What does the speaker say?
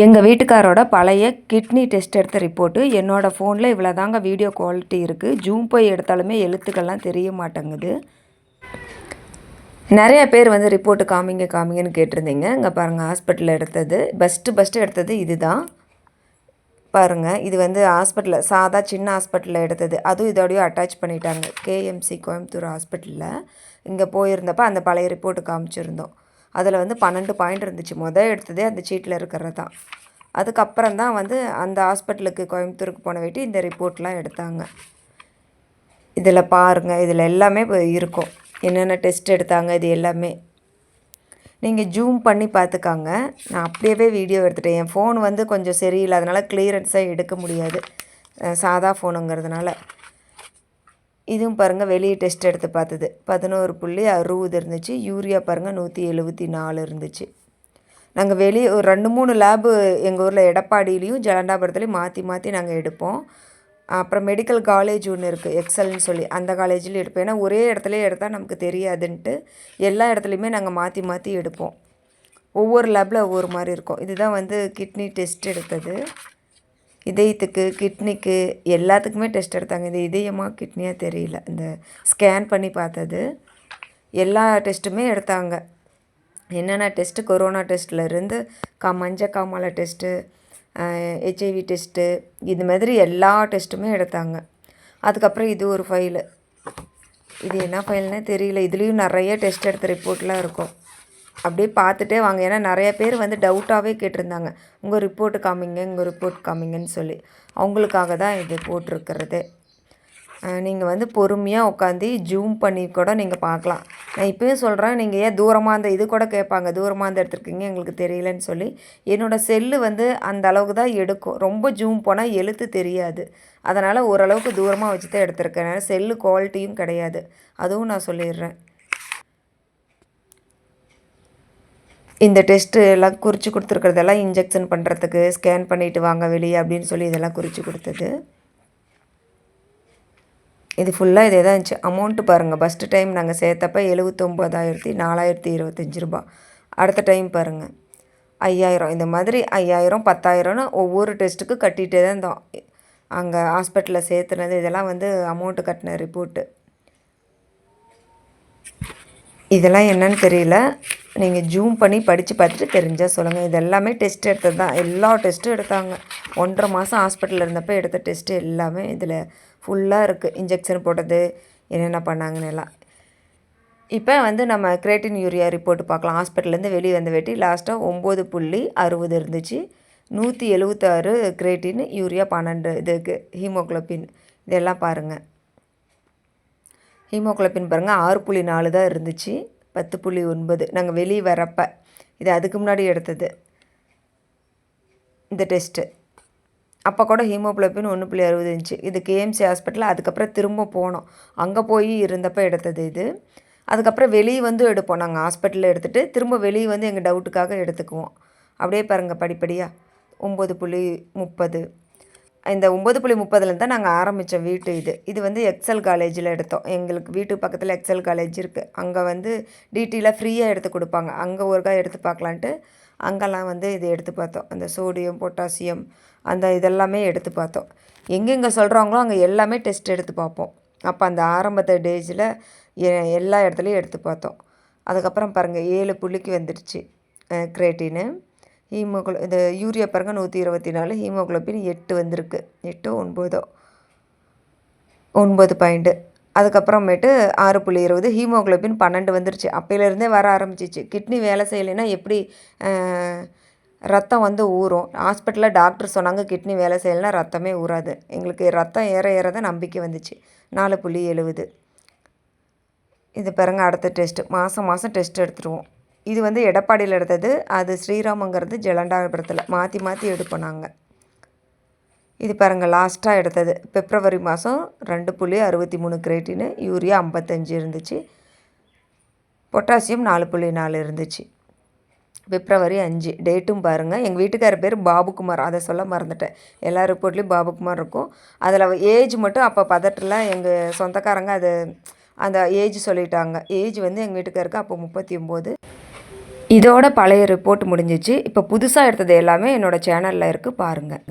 எங்கள் வீட்டுக்காரோட பழைய கிட்னி டெஸ்ட் எடுத்த ரிப்போர்ட்டு. என்னோடய ஃபோனில் இவ்வளோ தாங்க வீடியோ குவாலிட்டி இருக்குது ஜூம் போய் எடுத்தாலுமே எழுத்துக்கள்லாம் தெரிய மாட்டேங்குது. நிறைய பேர் வந்து ரிப்போர்ட்டு காமிங்க காமிங்கன்னு கேட்டிருந்தீங்க. இங்கே பாருங்கள் ஹாஸ்பிட்டலில் எடுத்தது. பெஸ்ட்டு பெஸ்ட்டு எடுத்தது இது தான் பாருங்கள் இது வந்து ஹாஸ்பிட்டலில் சாதா சின்ன ஹாஸ்பிட்டலில் எடுத்தது. அதுவும் இதோடய அட்டாச் பண்ணிட்டாங்க. கேஎம்சி கோயம்புத்தூர் ஹாஸ்பிட்டலில். இங்கே போயிருந்தப்போ அந்த பழைய ரிப்போர்ட்டு காமிச்சிருந்தோம். அதில் வந்து பன்னெண்டு பாயிண்ட் இருந்துச்சு. மொதல் எடுத்ததே அந்த சீட்டில் இருக்கிறது தான். அதுக்கப்புறம் தான் வந்து அந்த ஹாஸ்பிட்டலுக்கு கோயம்புத்தூருக்கு போன வேட்டி இந்த ரிப்போர்ட்லாம் எடுத்தாங்க. இதில் பாருங்கள் இதில் எல்லாமே இப்போ இருக்கும். என்னென்ன டெஸ்ட் எடுத்தாங்க இது எல்லாமே. நீங்கள் ஜூம் பண்ணி பார்த்துக்காங்க. நான் அப்படியே வீடியோ எடுத்துட்டேன். என் ஃபோன் வந்து கொஞ்சம் சரியில்லை அதனால் கிளியரன்ஸாக எடுக்க முடியாது. சாதா ஃபோனுங்கிறதுனால. இதுவும் பாருங்கள் வெளியே டெஸ்ட் எடுத்து பார்த்தது. பதினோரு புள்ளி அறுபது இருந்துச்சு. யூரியா பாருங்கள் நூற்றி எழுபத்தி நாலு இருந்துச்சு. நாங்கள் வெளியே ஒரு ரெண்டு மூணு லேபு எங்கள் ஊரில் எடப்பாடியிலையும் ஜலண்டாபுரத்துலையும் மாற்றி மாற்றி நாங்கள் எடுப்போம். அப்புறம் மெடிக்கல் காலேஜ் ஒன்று இருக்குது எக்ஸல்னு சொல்லி. அந்த காலேஜ்லேயும் எடுப்போம். ஏன்னா ஒரே இடத்துல எடுத்தால் நமக்கு தெரியாதுன்ட்டு எல்லா இடத்துலையுமே நாங்கள் மாற்றி மாற்றி எடுப்போம். ஒவ்வொரு லேபில் ஒவ்வொரு மாதிரி இருக்கும். இதுதான் வந்து கிட்னி டெஸ்ட் எடுத்தது. இதயத்துக்கு கிட்னிக்கு எல்லாத்துக்குமே டெஸ்ட் எடுத்தாங்க. இது இதயமா கிட்னியாக தெரியல. இந்த ஸ்கேன் பண்ணி பார்த்தது எல்லா டெஸ்ட்டுமே எடுத்தாங்க. என்னென்ன டெஸ்ட்டு கொரோனா டெஸ்ட்லேருந்து கா மஞ்ச காமாலை டெஸ்ட்டு ஹெச்ஐவி டெஸ்ட்டு இது மாதிரி எல்லா டெஸ்ட்டுமே எடுத்தாங்க. அதுக்கப்புறம் இது ஒரு ஃபைலு இது என்ன ஃபைல்னே தெரியல. இதுலேயும் நிறைய டெஸ்ட் எடுத்த ரிப்போர்ட்லாம் இருக்கும். அப்படியே பார்த்துட்டே வாங்க. ஏன்னா நிறைய பேர் வந்து டவுட்டாகவே கேட்டிருந்தாங்க. உங்கள் ரிப்போர்ட்டு காமிங்க உங்கள் ரிப்போர்ட் காமிங்கன்னு சொல்லி. அவங்களுக்காக தான் இது போட்டிருக்கிறது. நீங்கள் வந்து பொறுமையாக உட்காந்து ஜூம் பண்ணி கூட நீங்கள் பார்க்கலாம். நான் இப்போயும் சொல்கிறேன் நீங்கள் ஏன் தூரமாக அந்த இது கூட கேட்பாங்க. தூரமாக அந்த எடுத்துருக்கீங்க எங்களுக்கு தெரியலன்னு சொல்லி. என்னோடய செல்லு வந்து அந்த அளவுக்கு தான் எடுக்கும். ரொம்ப ஜூம் போனால் எழுத்து தெரியாது. அதனால் ஓரளவுக்கு தூரமாக வச்சு தான் எடுத்திருக்கேன். செல்லு குவாலிட்டியும் கிடையாது. அதுவும் நான் சொல்லிடுறேன். இந்த டெஸ்ட்டு எல்லாம் குறித்து கொடுத்துருக்கிறதெல்லாம் இன்ஜெக்ஷன் பண்ணுறதுக்கு ஸ்கேன் பண்ணிவிட்டு வாங்க வெளியே அப்படின்னு சொல்லி இதெல்லாம் குறித்து கொடுத்தது. இது ஃபுல்லாக இதே தான் இருந்துச்சு. அமௌண்ட்டு பாருங்கள் ஃபஸ்ட்டு டைம் நாங்கள் சேர்த்தப்ப எழுபத்தொம்போதாயிரத்தி நாலாயிரத்தி இருபத்தஞ்சி ரூபா அடுத்த டைம் பாருங்கள் ஐயாயிரம். இந்த மாதிரி ஐயாயிரம் பத்தாயிரம்னு ஒவ்வொரு டெஸ்ட்டுக்கு கட்டிகிட்டே தான் இருந்தோம். அங்கே ஹாஸ்பிட்டலில் சேர்த்துனது இதெல்லாம் வந்து அமௌண்ட்டு கட்டின ரிப்போர்ட்டு இதெல்லாம் என்னன்னு தெரியல. நீங்கள் ஜூம் பண்ணி படித்து பார்த்துட்டு தெரிஞ்சால் சொல்லுங்கள் இது எல்லாமே டெஸ்ட் எடுத்தது தான். எல்லா டெஸ்ட்டும் எடுத்தாங்க. ஒன்றரை மாதம் ஹாஸ்பிட்டலில் இருந்தப்போ எடுத்த டெஸ்ட்டு எல்லாமே இதில் ஃபுல்லாக இருக்குது இன்ஜெக்ஷன் போட்டது என்னென்ன பண்ணாங்கன்னு எல்லாம். இப்போ வந்து நம்ம கிரேட்டின் யூரியா ரிப்போர்ட் பார்க்கலாம். ஹாஸ்பிட்டல்லேருந்து வெளியே வந்த வெட்டி லாஸ்ட்டாக ஒம்பது புள்ளி அறுபது இருந்துச்சு. நூற்றி எழுபத்தாறு கிரேட்டின் யூரியா பன்னெண்டு இதுக்கு ஹீமோக்ளோபின் இதெல்லாம் பாருங்கள் ஹீமோக்ளோபின் பாருங்கள் ஆறு புள்ளி நாலு தான் இருந்துச்சு. பத்து புள்ளி ஒன்பது. நாங்கள் வெளியே வரப்போ இது அதுக்கு முன்னாடி எடுத்தது. இந்த டெஸ்ட்டு அப்போ கூட ஹீமோக்ளோபின் ஒன்று புள்ளி அறுபது இருந்துச்சு இது கேஎம்சி ஹாஸ்பிட்டல் அதுக்கப்புறம் திரும்ப போனோம். அங்கே போய் இருந்தப்போ எடுத்தது இது. அதுக்கப்புறம் வெளியே வந்து எடுப்போம். நாங்கள் ஹாஸ்பிட்டலில் எடுத்துகிட்டு திரும்ப வெளியே வந்து எங்கள் டவுட்டுக்காக எடுத்துக்குவோம். அப்படியே பாருங்கள் படிப்படியாக ஒம்பது புள்ளி முப்பது. இந்த ஒம்பது புள்ளி முப்பதுலேருந்து தான் நாங்கள் ஆரம்பித்தோம் வீட்டு இது. இது வந்து எக்ஸல் காலேஜில் எடுத்தோம். எங்களுக்கு வீட்டு பக்கத்தில் எக்ஸல் காலேஜ் இருக்குது அங்கே வந்து டிடியில் ஃப்ரீயாக எடுத்து கொடுப்பாங்க. அங்கே ஒருக்கா எடுத்து பார்க்கலான்ட்டு அங்கெல்லாம் வந்து இது எடுத்து பார்த்தோம். அந்த சோடியம் பொட்டாசியம் அந்த இதெல்லாமே எடுத்து பார்த்தோம். எங்கெங்கே சொல்கிறாங்களோ அங்கே எல்லாமே டெஸ்ட் எடுத்து பார்ப்போம். அப்போ அந்த ஆரம்பத்த டேஜில் எல்லா இடத்துலையும் எடுத்து பார்த்தோம். அதுக்கப்புறம் பாருங்கள் ஏழு புள்ளிக்கு வந்துடுச்சு கிரேட்டின்னு ஹீமோகுளோ இந்த யூரியா பாருங்கள் நூற்றி இருபத்தி நாலு. ஹீமோகுளோபின் எட்டு வந்திருக்கு. எட்டோ ஒன்பதோ? ஒன்பது பாயிண்ட்டு அதுக்கப்புறமேட்டு ஆறு புள்ளி இருபது. ஹீமோகுளோபின் பன்னெண்டு வந்துருச்சு. அப்போலேருந்தே வர ஆரம்பிச்சிச்சு. கிட்னி வேலை செய்யலைன்னா எப்படி ரத்தம் வந்து ஊறும்? ஹாஸ்பிட்டலில் டாக்டர் சொன்னாங்க கிட்னி வேலை செய்யலைன்னா ரத்தமே ஊறாது. எங்களுக்கு ரத்தம் ஏற ஏற தான் நம்பிக்கை வந்துச்சு. நாலு புள்ளி எழுபது. இது பாருங்க அடுத்த டெஸ்ட்டு. மாதம் மாதம் டெஸ்ட் எடுத்துருவோம். இது வந்து எடப்பாடியில் எடுத்தது. அது ஸ்ரீராமங்கிறது ஜலண்டாபுரத்தில் மாற்றி மாற்றி எடுப்போம் நாங்கள் இது பாருங்கள் லாஸ்ட்டாக எடுத்தது. பிப்ரவரி மாதம் ரெண்டு புள்ளி அறுபத்தி மூணு கிரேட்டின்னு யூரியா ஐம்பத்தஞ்சு இருந்துச்சு. பொட்டாசியம் நாலு புள்ளி நாலு இருந்துச்சு. பிப்ரவரி அஞ்சு டேட்டும் பாருங்கள் எங்கள் வீட்டுக்கார பேர் பாபுகுமார். அதை சொல்ல மறந்துட்டேன். எல்லா ரிப்போர்ட்லேயும் பாபுகுமார் இருக்கும். அதில் ஏஜ் மட்டும் அப்போ பதட்டல. எங்கள் சொந்தக்காரங்க அது அந்த ஏஜ் சொல்லிட்டாங்க. ஏஜ் வந்து எங்கள் வீட்டுக்காருக்கு அப்போ முப்பத்தி ஒம்பது. இதோட பழைய ரிப்போர்ட் முடிஞ்சிச்சு. இப்போ புதுசாக எடுத்தது எல்லாமே என்னோடய சேனலில் இருக்குது பாருங்கள்